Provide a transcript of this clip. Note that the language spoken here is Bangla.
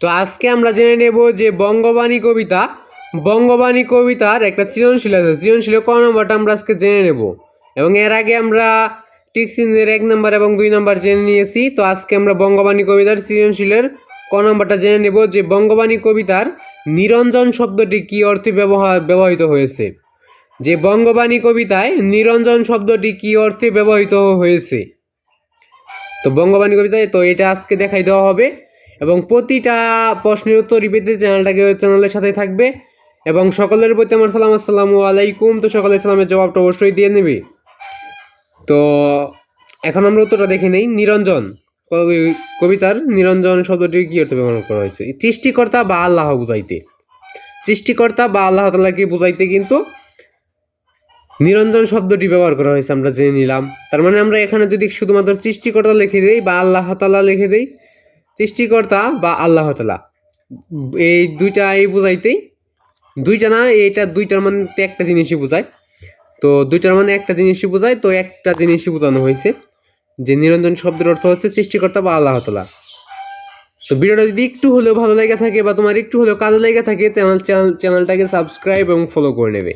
তো আজকে আমরা জেনে নেব যে বঙ্গবাণী কবিতা, বঙ্গবাণী কবিতার একটা সৃজনশীল আছে। সৃজনশীল ক নম্বরটা আমরা আজকে জেনে নেব। এবং এর আগে আমরা টিকসিনের এক নম্বর এবং দুই নম্বর জেনে নিয়েছি। তো আজকে আমরা বঙ্গবাণী কবিতার সৃজনশীলের ক নম্বরটা জেনে নেব যে বঙ্গবাণী কবিতার নিরঞ্জন শব্দটি কী অর্থে ব্যবহার ব্যবহৃত হয়েছে? যে বঙ্গবাণী কবিতায় নিরঞ্জন শব্দটি কী অর্থে ব্যবহৃত হয়েছে? তো বঙ্গবাণী কবিতায় তো এটা আজকে দেখাই দেওয়া হবে। এবং প্রতিটা প্রশ্নের উত্তর পেতে চ্যানেলটাকে চ্যানেলের সাথে থাকবে। এবং সকলের প্রতি আমার সালাম, আসসালামু আলাইকুম। তো সকলের সালামের জবাবটা অবশ্যই দিয়ে নেবে। তো এখন আমরা উত্তরটা দেখে নেই। নিরঞ্জন, কবি- কবিতার নিরঞ্জন শব্দটি কী অর্থে ব্যবহার করা হয়েছে? সৃষ্টিকর্তা বা আল্লাহ বুঝাইতে। সৃষ্টিকর্তা বা আল্লাহ তালাকে বুঝাইতে কিন্তু নিরঞ্জন শব্দটি ব্যবহার করা হয়েছে, আমরা জেনে নিলাম। তার মানে আমরা এখানে যদি শুধুমাত্র সৃষ্টিকর্তা লিখে দিই বা আল্লাহ তালা লিখে দিই সৃষ্টিকর্তা বা আল্লাহ তালা এই দুইটা এই বুঝাইতেই, দুইটা না, এইটা দুইটার মানে একটা জিনিসই বোঝায়। তো দুইটার মানে একটা জিনিসই বোঝায়, তো একটা জিনিসই বোঝানো হয়েছে। যে নিরঞ্জন শব্দের অর্থ হচ্ছে সৃষ্টিকর্তা বা আল্লাহ তালা তো ভিডিওটা যদি একটু হলেও ভালো লেগে থাকে বা তোমার একটু হলেও কাজে লেগে থাকে চ্যানেল চ্যানেলটাকে সাবস্ক্রাইব এবং ফলো করে নেবে।